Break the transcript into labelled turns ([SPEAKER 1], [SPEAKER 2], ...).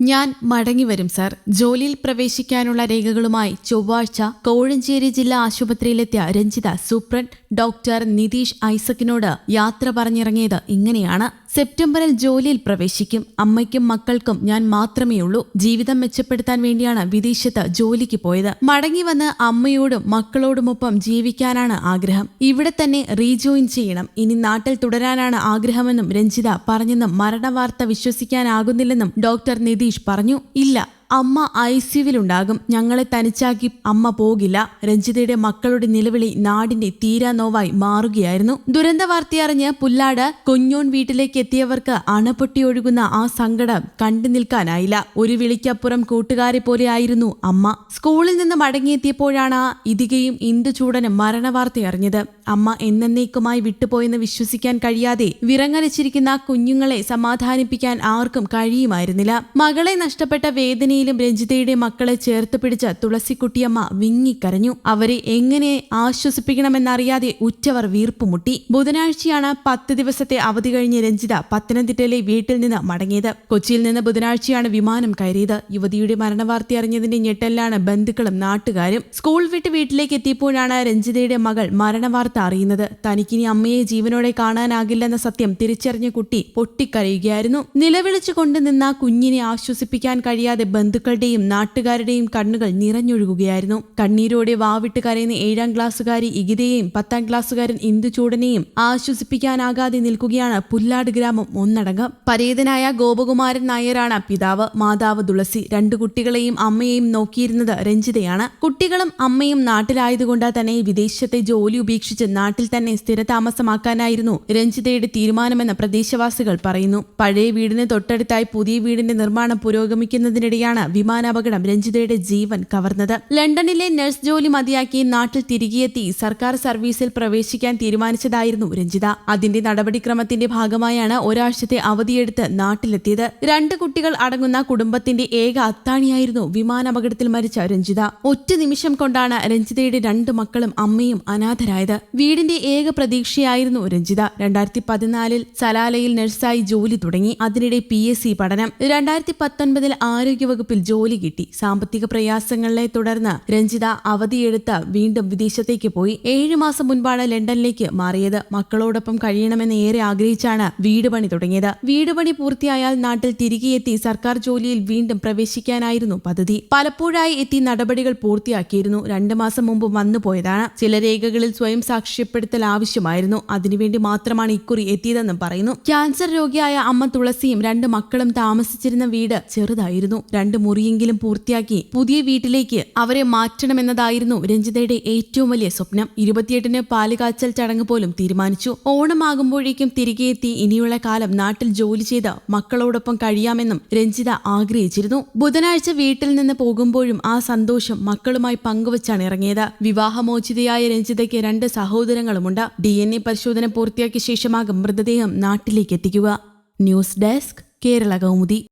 [SPEAKER 1] ഞാൻ മടങ്ങിവരും സർ. ജോലിയിൽ പ്രവേശിക്കാനുള്ള രേഖകളുമായി ചൊവ്വാഴ്ച കോഴഞ്ചേരി ജില്ലാ ആശുപത്രിയിലെത്തിയ രഞ്ജിത സൂപ്രണ്ട് ഡോക്ടർ നിതീഷ് ഐസക്കിനോട് യാത്ര പറഞ്ഞിറങ്ങിയത് ഇങ്ങനെയാണ്. സെപ്റ്റംബറിൽ ജോലിയിൽ പ്രവേശിക്കും. അമ്മയ്ക്കും മക്കൾക്കും ഞാൻ മാത്രമേ ഉള്ളൂ. ജീവിതം മെച്ചപ്പെടുത്താൻ വേണ്ടിയാണ് വിദേശത്ത് ജോലിക്ക് പോയത്. മടങ്ങി വന്ന് അമ്മയോടും മക്കളോടുമൊപ്പം ജീവിക്കാനാണ് ആഗ്രഹം. ഇവിടെ തന്നെ റീജോയിൻ ചെയ്യണം. ഇനി നാട്ടിൽ തുടരാനാണ് ആഗ്രഹമെന്നും രഞ്ജിത പറഞ്ഞെന്നും മരണവാർത്ത വിശ്വസിക്കാനാകുന്നില്ലെന്നും ഡോക്ടർ നിതീഷ് പറഞ്ഞു. ഇല്ല. അമ്മ ഐ സിയുവിലുണ്ടാകും ഞങ്ങളെ തനിച്ചാക്കി അമ്മ പോകില്ല. രഞ്ജിതയുടെ മക്കളുടെ നിലവിളി നാടിന്റെ തീരാ നോവായി മാറുകയായിരുന്നു. ദുരന്ത വാർത്തയറിഞ്ഞ് പുല്ലാട് കുഞ്ഞോൻ വീട്ടിലേക്ക് എത്തിയവർക്ക് അണപൊട്ടിയൊഴുകുന്ന ആ സങ്കടം കണ്ടു നിൽക്കാനായില്ല. ഒരു വിളിക്കപ്പുറം കൂട്ടുകാരെ പോലെയായിരുന്നു അമ്മ. സ്കൂളിൽ നിന്ന് മടങ്ങിയെത്തിയപ്പോഴാണ് ഇതികയും ഇന്ദുചൂടനും മരണവാർത്തയറിഞ്ഞത്. അമ്മ എന്നേക്കുമായി വിട്ടുപോയെന്ന് വിശ്വസിക്കാൻ കഴിയാതെ വിറങ്ങലിച്ചിരിക്കുന്ന കുഞ്ഞുങ്ങളെ സമാധാനിപ്പിക്കാൻ ആർക്കും കഴിയുമായിരുന്നില്ല. മകളെ നഷ്ടപ്പെട്ട വേദനയിലും രഞ്ജിതയുടെ മക്കളെ ചേർത്ത് പിടിച്ച തുളസിക്കുട്ടിയമ്മ വിങ്ങിക്കരഞ്ഞു. അവരെ എങ്ങനെ ആശ്വസിപ്പിക്കണമെന്നറിയാതെ ഉറ്റവർ വീർപ്പുമുട്ടി. ബുധനാഴ്ചയാണ് പത്ത് ദിവസത്തെ അവധി കഴിഞ്ഞ് രഞ്ജിത പത്തനംതിട്ടയിലെ വീട്ടിൽ നിന്ന് മടങ്ങിയത്. കൊച്ചിയിൽ നിന്ന് ബുധനാഴ്ചയാണ് വിമാനം കയറിയത്. യുവതിയുടെ മരണവാർത്ത അറിഞ്ഞതിന്റെ ഞെട്ടലിലാണ് ബന്ധുക്കളും നാട്ടുകാരും. സ്കൂൾ വിട്ട് വീട്ടിലേക്ക് എത്തിയപ്പോഴാണ് രഞ്ജിതയുടെ മകൾ മരണവാർത്ത അറിയുന്നത്. തനിക്കിനി അമ്മയെ ജീവനോടെ കാണാനാകില്ലെന്ന സത്യം തിരിച്ചറിഞ്ഞ കുട്ടി പൊട്ടിക്കരയുകയായിരുന്നു. നിലവിളിച്ചു കൊണ്ടുനിന്ന കുഞ്ഞിനെ ആശ്വസിപ്പിക്കാൻ കഴിയാതെ ബന്ധുക്കളുടെയും നാട്ടുകാരുടെയും കണ്ണുകൾ നിറഞ്ഞൊഴുകുകയായിരുന്നു. കണ്ണീരോടെ വാവിട്ട് കരയുന്ന ഏഴാം ക്ലാസ്സുകാരി ഇഗിതയെയും പത്താം ക്ലാസ്സുകാരൻ ഇന്ദുചൂടനെയും ആശ്വസിപ്പിക്കാനാകാതെ നിൽക്കുകയാണ് പുല്ലാട് ഗ്രാമം ഒന്നടങ്കം. പരേതനായ ഗോപകുമാരൻ നായരാണ് പിതാവ് മാതാവ് തുളസി. രണ്ടു കുട്ടികളെയും അമ്മയെയും നോക്കിയിരുന്നത് രഞ്ജിതയാണ്. കുട്ടികളും അമ്മയും നാട്ടിലായതുകൊണ്ട് തന്നെ വിദേശത്തെ ജോലി ഉപേക്ഷിച്ച് നാട്ടിൽ തന്നെ സ്ഥിരതാമസമാക്കാനായിരുന്നു രഞ്ജിതയുടെ തീരുമാനമെന്ന് പ്രദേശവാസികൾ പറയുന്നു. പഴയ വീടിന് തൊട്ടടുത്തായി പുതിയ വീടിന്റെ നിർമ്മാണം പുരോഗമിക്കുന്നതിനിടെയാണ് വിമാനാപകടം രഞ്ജിതയുടെ ജീവൻ കവർന്നത്. ലണ്ടനിലെ നഴ്സ് ജോലി മതിയാക്കി നാട്ടിൽ തിരികെയെത്തി സർക്കാർ സർവീസിൽ പ്രവേശിക്കാൻ തീരുമാനിച്ചതായിരുന്നു രഞ്ജിത. അതിന്റെ നടപടിക്രമത്തിന്റെ ഭാഗമായാണ് ഒരാഴ്ചത്തെ അവധിയെടുത്ത് നാട്ടിലെത്തിയത്. രണ്ട് കുട്ടികൾ അടങ്ങുന്ന കുടുംബത്തിന്റെ ഏക അത്താണിയായിരുന്നു വിമാനാപകടത്തിൽ മരിച്ച രഞ്ജിത. ഒറ്റ നിമിഷം കൊണ്ടാണ് രഞ്ജിതയുടെ രണ്ട് മക്കളും അമ്മയും അനാഥരായത്. വീടിന്റെ ഏക പ്രതീക്ഷയായിരുന്നു രഞ്ജിത. രണ്ടായിരത്തി പതിനാലിൽ സലാലയിൽ നഴ്സായി ജോലി തുടങ്ങി. അതിനിടെ പി എസ് സി പഠനം. രണ്ടായിരത്തി പത്തൊൻപതിൽ ആരോഗ്യവകുപ്പിൽ ജോലി കിട്ടി. സാമ്പത്തിക പ്രയാസങ്ങളെ തുടർന്ന് രഞ്ജിത അവധിയെടുത്ത് വീണ്ടും വിദേശത്തേക്ക് പോയി. ഏഴു മാസം മുൻപാണ് ലണ്ടനിലേക്ക് മാറിയത്. മക്കളോടൊപ്പം കഴിയണമെന്ന് ഏറെ ആഗ്രഹിച്ചാണ് വീട് പണി തുടങ്ങിയത്. വീട് പണി പൂർത്തിയായാൽ നാട്ടിൽ തിരികെയെത്തി സർക്കാർ ജോലിയിൽ വീണ്ടും പ്രവേശിക്കാനായിരുന്നു പദ്ധതി. പലപ്പോഴായി എത്തി നടപടികൾ പൂർത്തിയാക്കിയിരുന്നു. രണ്ട് മാസം മുമ്പ് വന്നു പോയതാണ്. ചില രേഖകളിൽ സ്വയം സാക്ഷ്യപ്പെടുത്തൽ ആവശ്യമായിരുന്നു. അതിനുവേണ്ടി മാത്രമാണ് ഇക്കുറി എത്തിയതെന്നും പറയുന്നു. ക്യാൻസർ രോഗിയായ അമ്മ തുളസിയും രണ്ട് മക്കളും താമസിച്ചിരുന്ന വീട് ചെറുതായിരുന്നു. രണ്ട് മുറിയെങ്കിലും പൂർത്തിയാക്കി പുതിയ വീട്ടിലേക്ക് അവരെ മാറ്റണമെന്നതായിരുന്നു രഞ്ജിതയുടെ ഏറ്റവും വലിയ സ്വപ്നം. ഇരുപത്തിയെട്ടിന് പാലുകാച്ചൽ ചടങ്ങ് പോലും തീരുമാനിച്ചു. ഓണമാകുമ്പോഴേക്കും തിരികെ എത്തി ഇനിയുള്ള കാലം നാട്ടിൽ ജോലി ചെയ്ത് മക്കളോടൊപ്പം കഴിയാമെന്നും രഞ്ജിത ആഗ്രഹിച്ചിരുന്നു. ബുധനാഴ്ച വീട്ടിൽ നിന്ന് പോകുമ്പോഴും ആ സന്തോഷം മക്കളുമായി പങ്കുവച്ചാണ് ഇറങ്ങിയത്. വിവാഹമോചിതയായ രഞ്ജിതയ്ക്ക് രണ്ട് സഹോദരങ്ങളുമുണ്ട്. ഡി എൻ എ പരിശോധന പൂർത്തിയാക്കിയ ശേഷമാകും മൃതദേഹം നാട്ടിലേക്ക് എത്തിക്കുക. News desk Kerala Kaumudi.